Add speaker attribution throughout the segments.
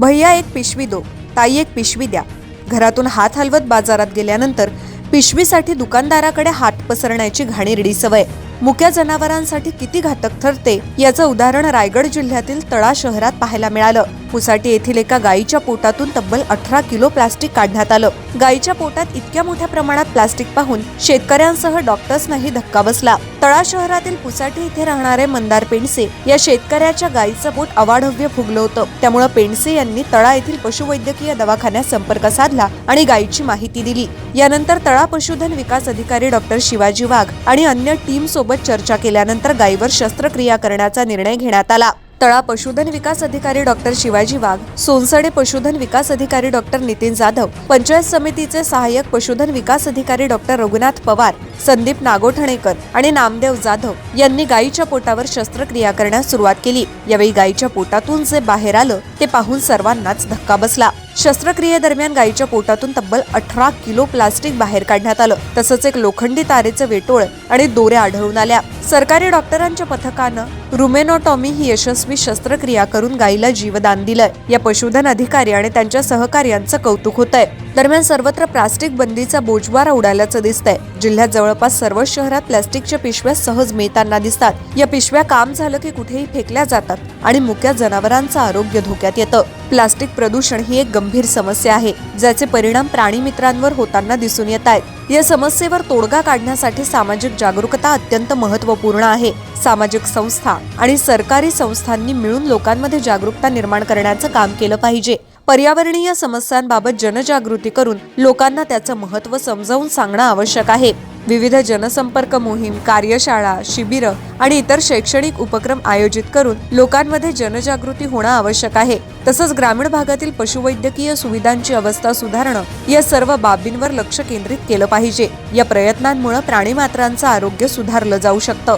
Speaker 1: भैया एक पिशवी दो ताई एक पिशवी द्या. घरातून हात हलवत बाजारात गेल्यानंतर पिशवीसाठी दुकानदाराकडे हात पसरण्याची घाणेरडी सवय. मुक्या जनावरांसाठी किती घातक ठरते याचं उदाहरण रायगड जिल्ह्यातील तळा शहरात पाहायला मिळालं. पुसाटी येथील एका गायीच्या पोटातून तब्बल अठरा किलो प्लास्टिक काढण्यात आलं. गायीच्या पोटात इतक्या मोठ्या प्रमाणात प्लास्टिक पाहून शेतकऱ्यांसह डॉक्टर्सनाही धक्का बसला. तळा शहरातील पुसाटी इथे राहणारे मंदार पेंडसे या शेतकऱ्याच्या गायीचं पोट अवाढव्य फुगलं होतं. त्यामुळे पेंडसे यांनी तळा येथील पशुवैद्यकीय दवाखान्यात संपर्क साधला आणि गायीची माहिती दिली. यानंतर तळा पशुधन विकास अधिकारी डॉक्टर शिवाजी वाघ आणि अन्य टीम सोबत चर्चा केल्यानंतर गायीवर शस्त्रक्रिया करण्याचा निर्णय घेण्यात आला. तळा पशुधन विकास अधिकारी डॉक्टर शिवाजी वाघ सोनसडे पशुधन विकास अधिकारी डॉक्टर नितीन जाधव पंचायत समितीचे सहाय्यक पशुधन विकास अधिकारी डॉक्टर रघुनाथ पवार संदीप नागोठणेकर आणि नामदेव जाधव यांनी गायीच्या पोटावर शस्त्रक्रिया करण्यास सुरुवात केली. यावेळी गायीच्या पोटातून जे बाहेर आलं ते पाहून सर्वांनाच धक्का बसला. शस्त्रक्रियेदरम्यान गायीच्या पोटातून तब्बल अठरा किलो प्लास्टिक बाहेर काढण्यात आलं. तसंच एक लोखंडी तारेचं वेटोळ आणि दोऱ्या आढळून आल्या. सरकारी डॉक्टरांच्या पथकानं रुमेनोटॉमी ही यशस्वी शस्त्रक्रिया करून गायीला जीवदान दिलंय. या पशुधन अधिकारी आणि त्यांच्या सहकार्यांचं कौतुक होत आहे दरम्यान सर्वत्र प्लास्टिक बंदीचा बोजवारा उडाल्याचं दिसतंय. जिल्ह्यात जवळपास सर्वच शहरात प्लास्टिकच्या पिशव्या सहज मिळताना दिसतात. या पिशव्या काम झालं की कुठेही फेकल्या जातात आणि मुक्या जनावरांचं आरोग्य धोक्यात येतं. प्लास्टिक प्रदूषण ही एक गंभीर समस्या आहे ज्याचे परिणाम प्राणी मित्रांवर होताना दिसून येत आहेत. या समस्येवर तोडगा काढण्यासाठी सामाजिक जागरूकता अत्यंत महत्त्वपूर्ण आहे. सामाजिक संस्था आणि सरकारी संस्थांनी मिळून लोकांमध्ये जागरूकता निर्माण करण्याचं काम केलं पाहिजे. पर्यावरणीय समस्यांबाबत जनजागृती करून लोकांना त्याचं महत्त्व समजावून सांगणं आवश्यक आहे. विविध जनसंपर्क मोहीम कार्यशाळा शिबिरं आणि इतर शैक्षणिक उपक्रम आयोजित करून लोकांमध्ये जनजागृती होणं आवश्यक आहे. तसंच ग्रामीण भागातील पशुवैद्यकीय सुविधांची अवस्था सुधारणं या सर्व बाबींवर लक्ष केंद्रित केलं पाहिजे. या प्रयत्नांमुळे प्राणीमात्रांचं आरोग्य सुधारलं जाऊ शकतं.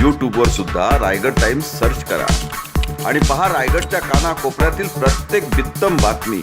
Speaker 2: यूट्यूबवर सुद्धा रायगड टाइम्स सर्च करा आणि पहा रायगडच्या कानाकोपऱ्यातील प्रत्येक बित्तम बातमी